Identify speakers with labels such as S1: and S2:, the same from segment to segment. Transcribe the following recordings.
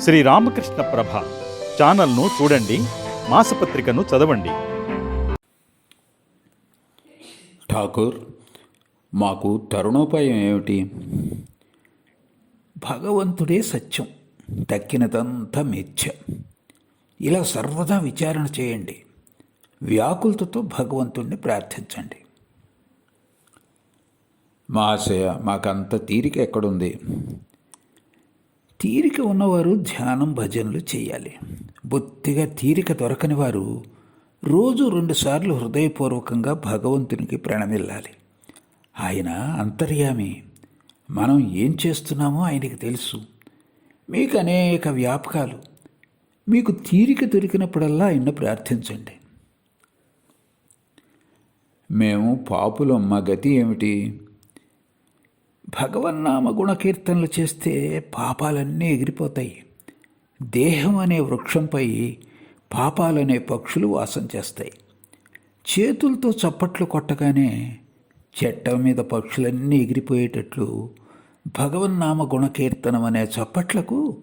S1: శ్రీ రామకృష్ణ ప్రభ ఛానల్ను చూడండి మాసపత్రికను చదవండి.
S2: ఠాకూర్ మాకు తరుణోపాయం ఏమిటి? భగవంతుడే సత్యం దక్కినదంతా మిథ్య. ఇలా సర్వదా విచారణ చేయండి. వ్యాకులతతో భగవంతుణ్ణి ప్రార్థించండి. మహాశయ మాకంత తీరిక ఎక్కడుంది? తీరిక ఉన్నవారు ధ్యానం భజనలు చేయాలి. బొత్తిగా తీరిక దొరకని వారు రోజు రెండుసార్లు హృదయపూర్వకంగా భగవంతునికి ప్రణమిల్లాలి. ఆయన అంతర్యామి. మనం ఏం చేస్తున్నామో ఆయనకి తెలుసు. మీకు అనేక వ్యాపకాలు. మీకు తీరిక దొరికినప్పుడల్లా ఆయన ప్రార్థించండి. మేము పాపులమ్మ గతి ఏమిటి? భగవన్నామ గుణకీర్తనలు చేస్తే పాపాలన్నీ ఎగిరిపోతాయి. దేహం అనే వృక్షంపై పాపాలనే పక్షులు వాసం చేస్తాయి. చేతులతో చప్పట్లు కొట్టగానే చెట్ట మీద పక్షులన్నీ ఎగిరిపోయేటట్లు భగవన్నామ గుణకీర్తనం అనే చప్పట్లకు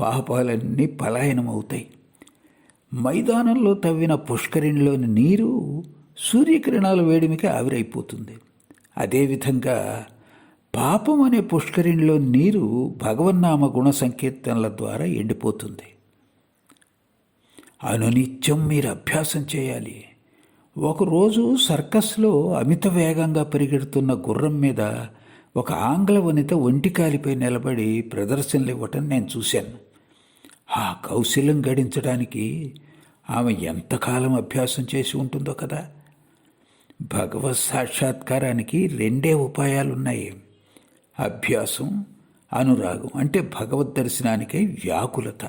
S2: పాపాలన్నీ పలాయనమవుతాయి. మైదానంలో తవ్విన పుష్కరిణిలోని నీరు సూర్యకిరణాల వేడిమికి ఆవిరైపోతుంది. అదేవిధంగా పాపం అనే పుష్కరిణిలో నీరు భగవన్నామ గుణ సంకీర్తనల ద్వారా ఎండిపోతుంది. అనునిత్యం మీరు అభ్యాసం చేయాలి. ఒకరోజు సర్కస్లో అమిత వేగంగా పరిగెడుతున్న గుర్రం మీద ఒక ఆంగ్ల వనిత ఒంటికాలిపై నిలబడి ప్రదర్శనలు ఇవ్వటం నేను చూశాను. ఆ కౌశల్యం గడించడానికి ఆమె ఎంతకాలం అభ్యాసం చేసి ఉంటుందో కదా! భగవత్ సాక్షాత్కారానికి రెండే ఉపాయాలున్నాయి. అభ్యాసం అనురాగం అంటే భగవద్ దర్శనానికై వ్యాకులత.